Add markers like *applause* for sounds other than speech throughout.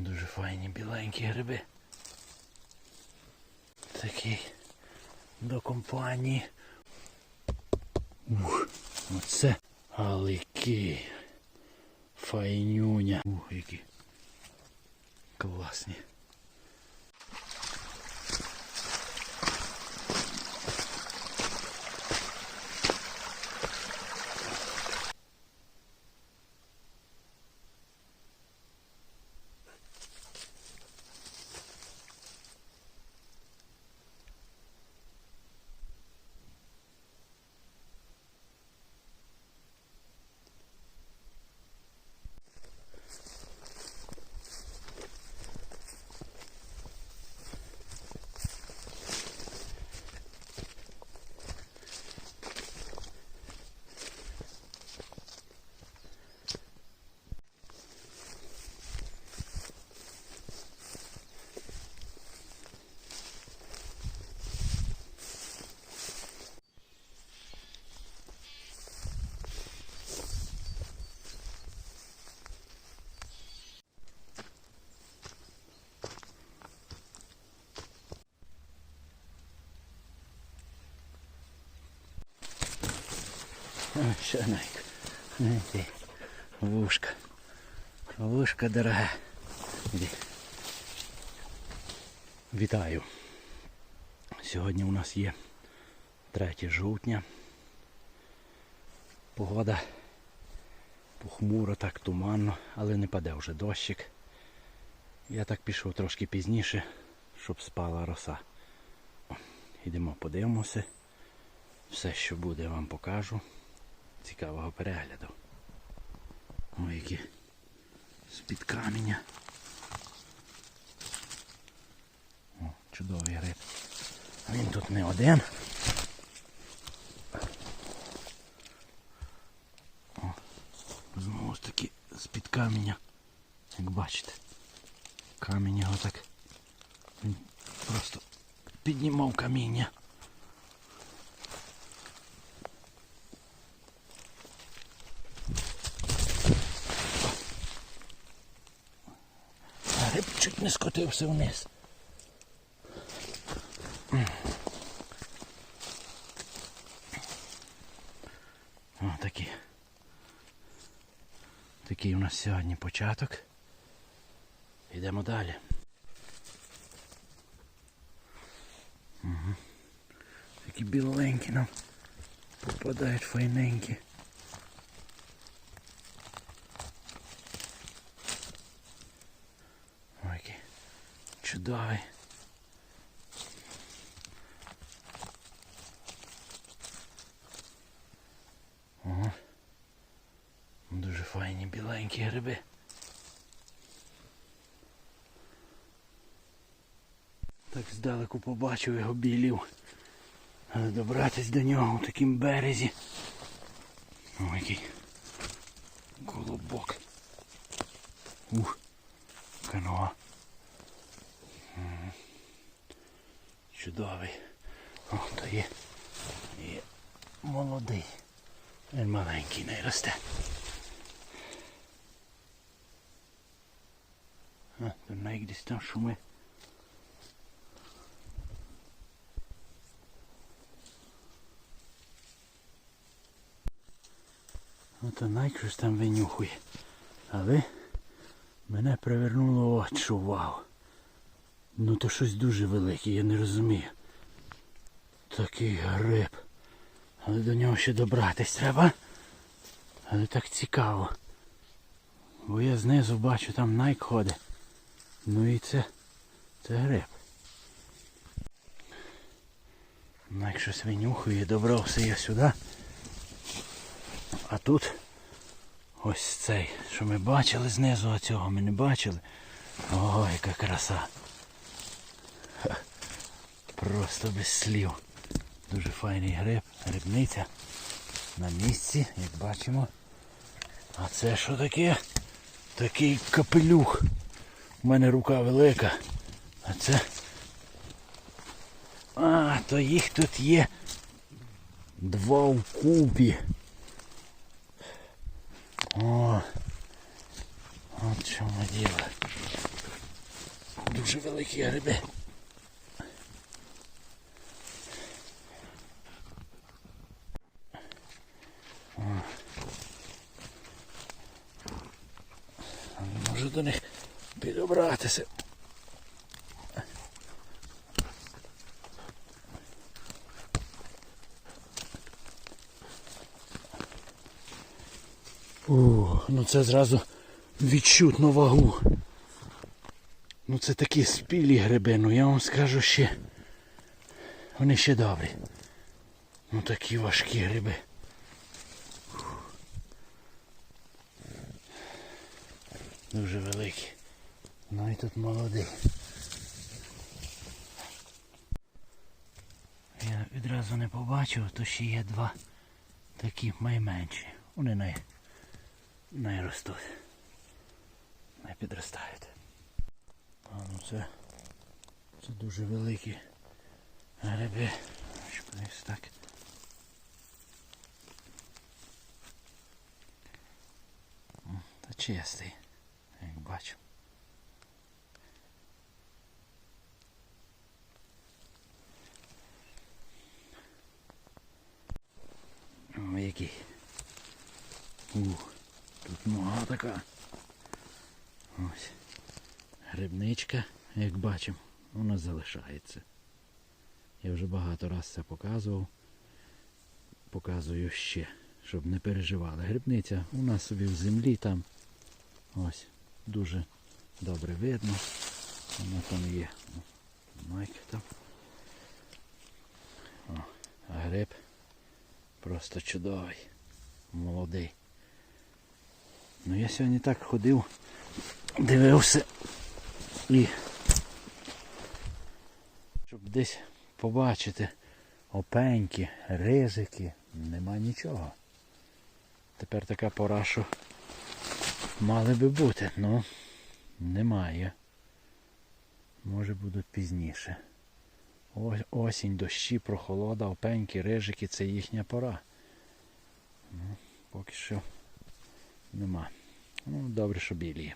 Дуже файні біленькі гриби. Такий до компанії. Ух, оце галики. Файнюня. Ух, які класні. Ой, Що найка. Знаєте, вушка. Вушка дорога. Іди. Вітаю. Сьогодні у нас є 3 жовтня. Погода похмуро, так туманно, але не паде вже дощик. Я так пішов трошки пізніше, щоб спала роса. Йдемо, подивимося. Все, що буде, я вам покажу. Цікавого перегляду. Ой, які з-під каменя. О, чудовий гриб. Він тут не один. О, знову ж таки з-під каменя. Як бачите. Камінь його так. Він просто піднімав каміння. А Гриб чуть не скотився вниз. О, такі. Такий у нас сьогодні початок. Йдемо далі. Угу. Такі біленькі нам попадають файненькі. Ой, який чудовий. Ого. Дуже файні біленькі гриби. Так здалеку побачив його білів. Але добратись до нього у такім березі. Ой, який колобок. Ух, каноа. Чудовий. О, то є, є молодий. Він маленький не росте. А, навіть десь там шуми. Ото навіть там винюхує. Але мене привернуло очі увагу. Ну то щось дуже велике, я не розумію. Такий гриб. Але до нього ще добратись треба. Але так цікаво. Бо я знизу бачу там найк ходить. Ну і це. Це гриб. Найк щось винюхує, добрався я сюди. А тут ось цей, що ми бачили знизу, а цього ми не бачили. Ой, яка краса. Просто без слів. Дуже файний гриб, грибниця на місці, як бачимо. А це що таке? Такий капелюх. У мене рука велика. А це. А, то їх тут є два вкупі. О, от чому діло. дуже великі гриби. До них підобратися. О, ну це зразу відчутно вагу. Ну це такі спілі гриби, ну я вам скажу ще. Вони ще добрі. Ну такі важкі гриби. Дуже великі. Ну і тут молодий. Я відразу не побачив, то ще є два такі найменші. Вони най, най ростуть. Не підростають. А ну це, це дуже великі гриби. Що десь так. Та чистий, бачу. О, який. Ух, тут нога така. Ось. Грибничка, як бачимо, нас залишається. Я вже багато раз це показував. Показую ще, щоб не переживали. Грибниця у нас собі в землі там. Ось, дуже добре видно. Вона там є. Майк там. О, а гриб просто чудовий. Молодий. Ну я сьогодні так ходив, дивився і щоб десь побачити опеньки, ризики, нема нічого. Тепер така пора, що мали би бути, але немає. Може будуть пізніше. Осінь, дощі, прохолода, опеньки, рижики це їхня пора. Ну, поки що нема. Ну, добре, що білі. є.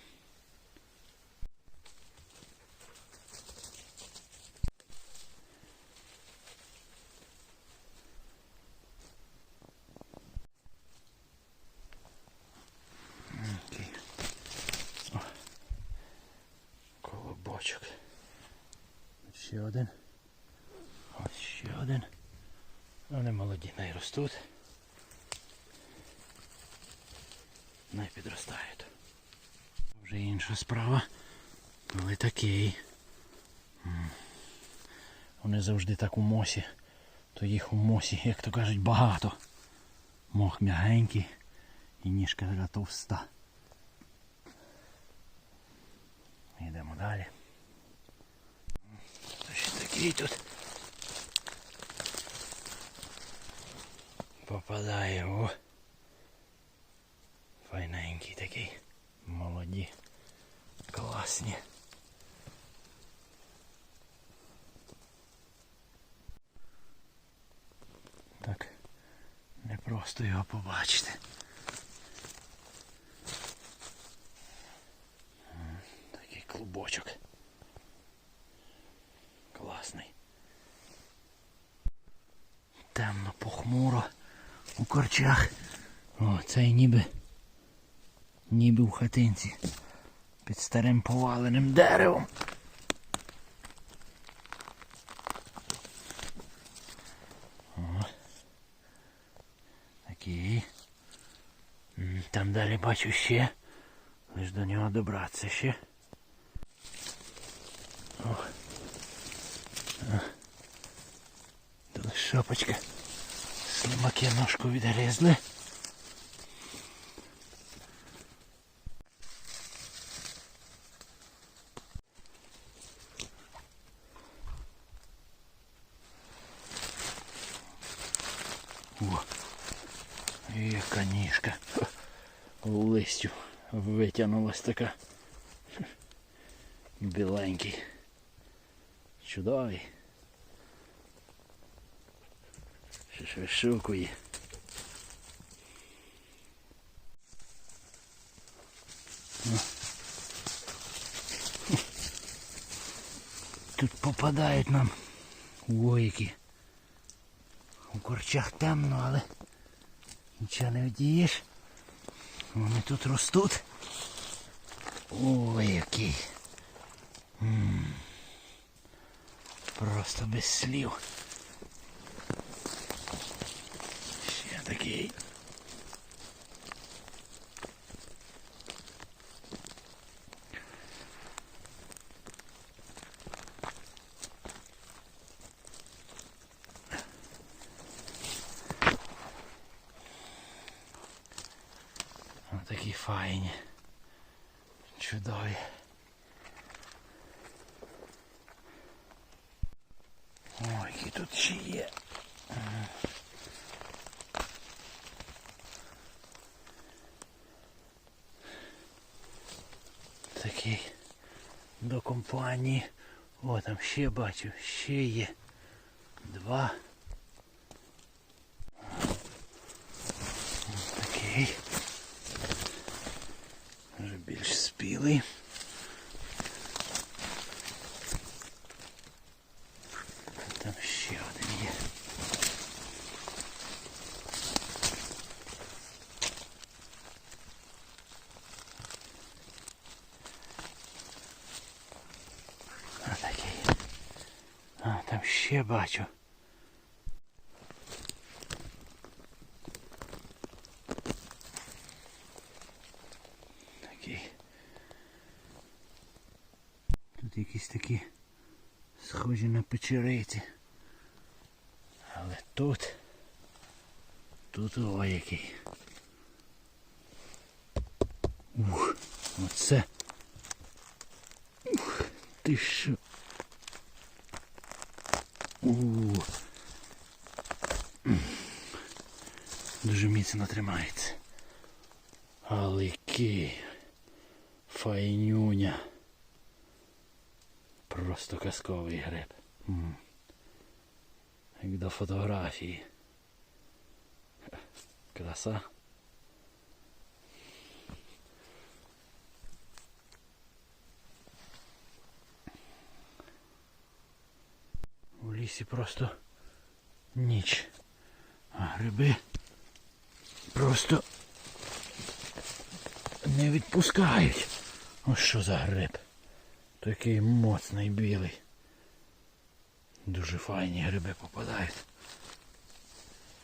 Окей. О. Колобочок. Ще один. Ось ще один. Вони молоді не ростуть. Не підростають. Вже інша справа. Коли такий. Вони завжди так у мосі. То їх у мосі, як то кажуть, багато. Мох м'ягенький і ніжка така товста. Йдемо далі. Ще такий тут. Попадає, о. Файненький такий. Молоді. Класні. Так. Не просто його побачити. Такий клубочок. Класний. Темно, похмуро у корчах. О, цей ніби ніби в хатинці під старим поваленим деревом. О. Такий. Там далі бачу ще. Лиш до нього добратися ще. О. А. Тут шапочка. Слимаки ножку відгризли. О, яка ніжка. Листю витягнулась така. Біленький. Чудовий. Ще ж вишукує. тут попадають нам. Які. У корчах темно, але нічого не вдієш. Вони тут ростуть. Ой, який. Просто без слів. Ще такий. Ось такі файні. Чудові. Ой, які тут ще є. Такий до компанії. О, там ще бачу, ще є. Два. Такий. Вже більш спілий. Там ще один є. А такий. А, ще бачу. Такий. Тут якісь такі схожі на печериці. Але тут. Тут о який. Ух, оце. Ух, ти що? Дуже міцно тримається. Який файнюня. Просто казковий гриб. Як до фотографії. Краса. У лісі просто ніч. А гриби просто не відпускають. Ось що за гриб. Такий моцний білий. Дуже файні гриби попадають.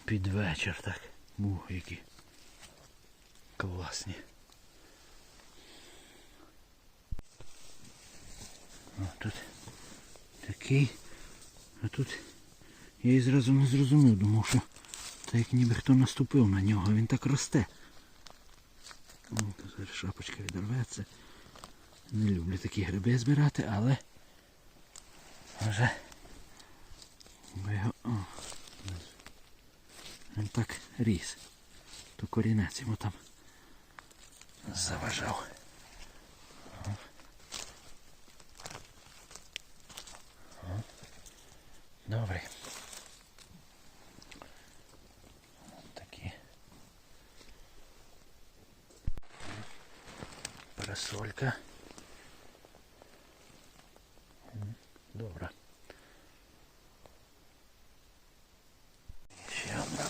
Під вечір так. Ух, які класні. О, тут такий. А тут я і зразу не зрозумів, думав, що так як ніби хто наступив на нього, він так росте. Зараз шапочка відорветься. Не люблю такі гриби збирати, але вже його... О, він так ріс. То корінець йому там заважав. О. О. Добре. Такі. Парасолька. Добре. Ще одна.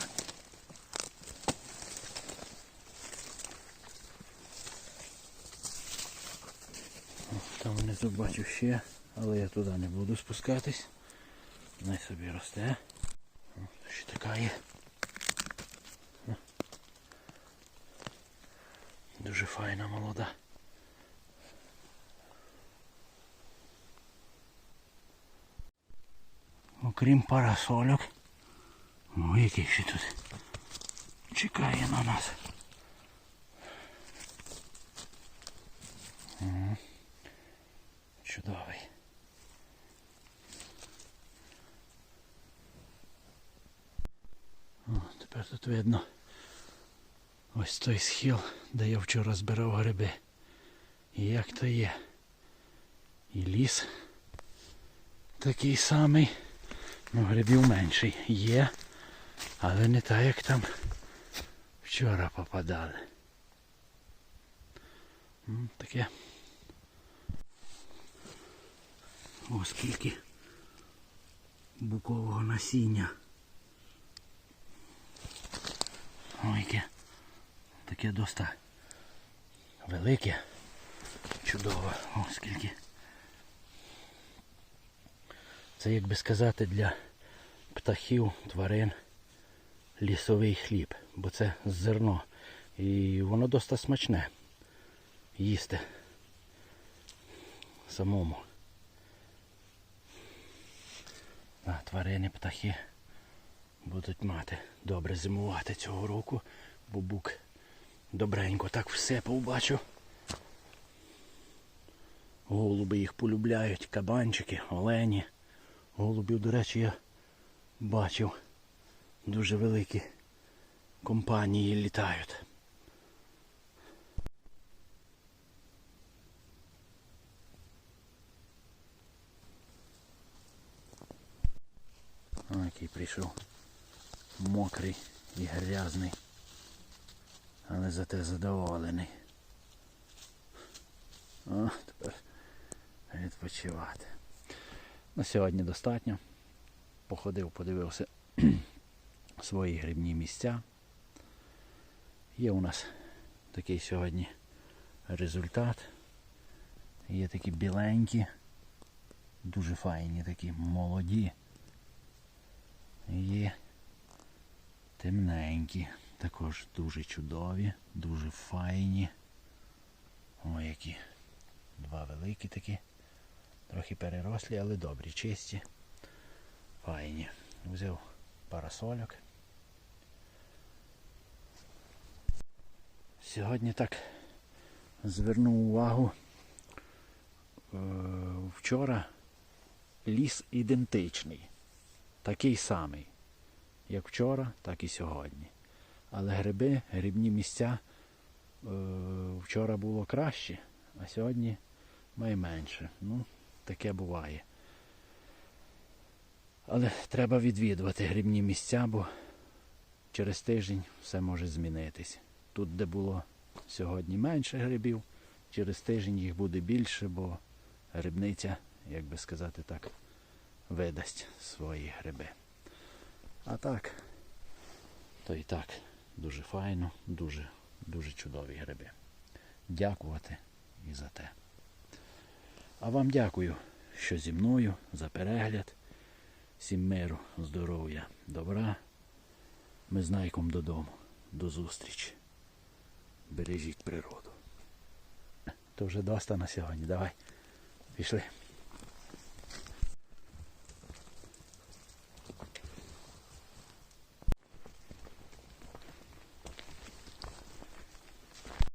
Там внизу бачу ще, але я туди не буду спускатись. Най собі росте. Ще така є. Дуже файна молода. Окрім парасольок. Ой, який ще тут чекає на нас. Чудовий. О, тепер тут видно ось той схил, де я вчора збирав гриби. І як то є. І ліс такий самий. Ну, грибів менший є, але не так, як там вчора попадали. Таке. О, букового насіння. Ой, яке таке доста велике. Чудово. О, скільки. Це, як би сказати, для птахів, тварин лісовий хліб, бо це зерно. І воно досить смачне їсти самому. А тварини, птахи будуть мати добре зимувати цього року, бо бук добренько так все побачив. Голуби їх полюбляють, кабанчики, олені. Голубів, до речі, я бачив. Дуже великі компанії літають. Який прийшов мокрий і грязний, але зате задоволений. О, тепер відпочивати. На сьогодні достатньо. Походив, подивився *clears throat* свої грибні місця. Є у нас такий сьогодні результат. Є такі біленькі, дуже файні, такі молоді. Є темненькі, також дуже чудові, дуже файні. О, які два великі такі. Трохи перерослі, але добрі, чисті. Файні. Взяв парасольок. Сьогодні так звернув увагу. Е, Вчора ліс ідентичний. Такий самий. Як вчора, так і сьогодні. Але гриби, грибні місця е, вчора було краще, а сьогодні найменше. Ну, таке буває. Але треба відвідувати грибні місця, бо через тиждень все може змінитись. Тут, де було сьогодні менше грибів, через тиждень їх буде більше, бо грибниця, як би сказати так, видасть свої гриби. А так, то і так, дуже файно, дуже, дуже чудові гриби. Дякувати і за те. А вам дякую, що зі мною за перегляд. Всім миру, здоров'я, добра. Ми з Найком додому. До зустрічі. Бережіть природу. То вже доста на сьогодні. Давай. Пішли.